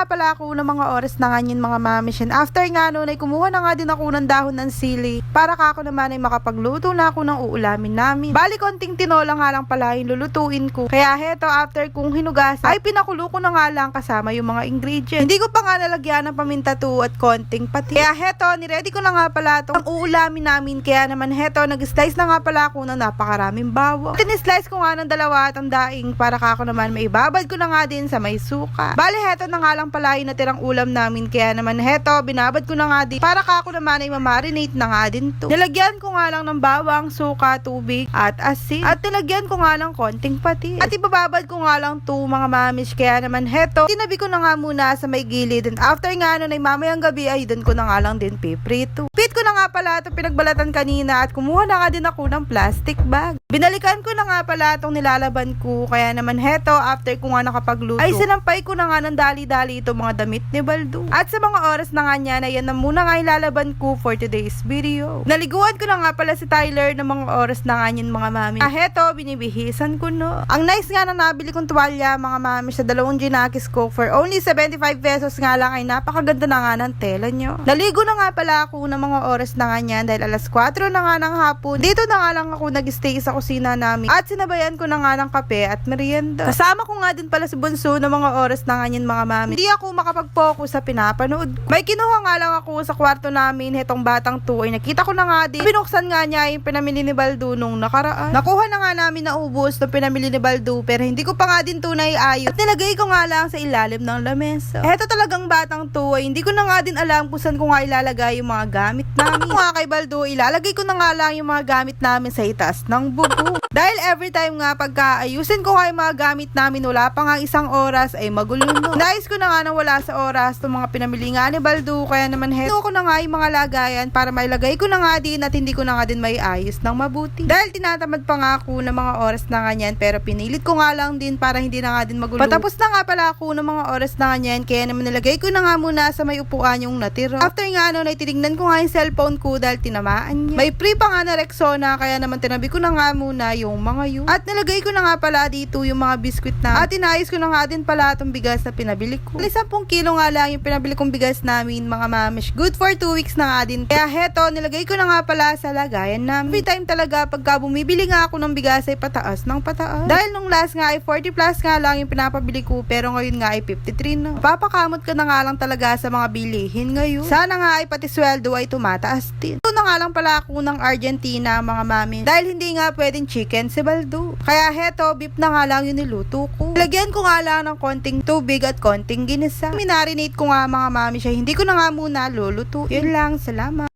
nga pala ako ng mga oras na ganyan mga mamish. And after nga noon ay kumuha na nga din ako ng dahon ng sili para ka ako naman ay makapagluto na ako ng uulamin namin. Bali konting tinola nga lang pala yung lulutuin ko. Kaya heto after kung hinugasan ay pinakulo ko na nga lang kasama yung mga ingredients. Hindi ko pa nga nalagyan ng paminta to at konting pati. Kaya heto niready ko na nga pala itong uulamin namin. Kaya naman heto nag-slice na nga pala ako ng napakaraming bawang. Tinislice ko nga ng dalawa at ang daing para ka ako naman may babad ko na nga din sa may suka. Bali heto na nga lang pala yung natirang ulam namin. Kaya naman heto binabad ko na nga din para ka ako naman ay mamarinate na nga din to. Nilagyan ko nga lang ng bawang, suka, tubig at asin. At nilagyan ko nga ng konting pati. At ibababad ko nga lang to mga mamish. Kaya naman heto, tinabi ko na nga muna sa may gilid. And after nga nun ay mamayang gabi ay doon ko na nga lang din piprito. Pit ko na nga pala ito pinagbalatan kanina at kumuha na nga din ako ng plastic bag. Binalikan ko na nga pala itong nilalaban ko. Kaya naman heto, after ko nga nakapagluto, ay sinampay ko na nga ng dali-dali itong mga damit ni Baldo. At sa mga oras na nga niya na yan na muna nga ilalaban ko for today's video. Naliguan ko na nga pala si Tyler ng mga oras na nga niyan mga mami. Ah, heto, binibihisan ko no. Ang nice nga na nabili kong tuwalya mga mami sa dalawang ginakis ko for only 75 pesos nga lang ay napakaganda na nga ng tela nyo. Naligo na nga pala ako ng mga oras na nga niyan dahil alas 4 na nga ng hapon. Dito na nga lang ako nag-stay sa kusina namin at sinabayan ko na nga ng kape at merienda. Kasama ko nga din pala si Bunso ng mga oras na nga niyan mga mami. Hindi ako makapag-focus sa pinapanood. ko. May kinuha nga lang ako sa kwarto namin hetong batang to ay nakita ko na nga din. Binuksan nga niya yung pinamili ni Baldo nung nakaraan. Nakuha na nga namin na ubos ng pinamili ni Baldo pero hindi ko pa nga din tunay ayos. At nilagay ko nga lang sa ilalim ng lamesa. Heto talagang batang to ay hindi ko na nga din alam kung saan ko nga ilalagay yung mga gamit namin. Ako nga kay Baldo, ilalagay ko na nga lang yung mga gamit namin sa itaas ng Dahil every time nga pagka ayusin ko nga yung mga gamit namin wala pa nga isang oras ay magulo no. Nais ko na nga nang wala sa oras itong mga pinamili nga ni Baldo kaya naman heto ko na nga yung mga lagayan para mailagay ko na nga din at hindi ko na nga din may ayos ng mabuti. Dahil tinatamad pa nga ako ng mga oras na nga niyan pero pinilit ko nga lang din para hindi na nga din magulo. Patapos na nga pala ako ng mga oras na nga niyan kaya naman nilagay ko na nga muna sa may upuan yung natira. After nga nun ay tinignan ko nga yung cellphone ko dahil tinamaan niya. May free pa nga na Rexona kaya naman tinabi ko na nga muna yung mga yun. At nilagay ko na nga pala dito yung mga biskwit na. At inayos ko na nga din pala itong bigas na pinabili ko. Bali 10 kilo nga lang yung pinabili kong bigas namin mga mamish. Good for 2 weeks na nga din. Kaya heto, nilagay ko na nga pala sa lagayan namin. Every time talaga pagka bumibili nga ako ng bigas ay pataas ng pataas. Dahil nung last nga ay 40 plus nga lang yung pinapabili ko pero ngayon nga ay 53 na. Papakamot ka na nga lang talaga sa mga bilihin ngayon. Sana nga ay pati sweldo ay tumataas din. Ito na nga lang pala ako ng Argentina mga mami. Dahil hindi nga pwedeng chicken si Baldo. Kaya heto, beef na nga lang yung niluto ko. Lagyan ko nga lang ng konting tubig at konting ginisa. Minarinate ko nga mga mami siya. Hindi ko na nga muna luluto. Yun lang, salamat.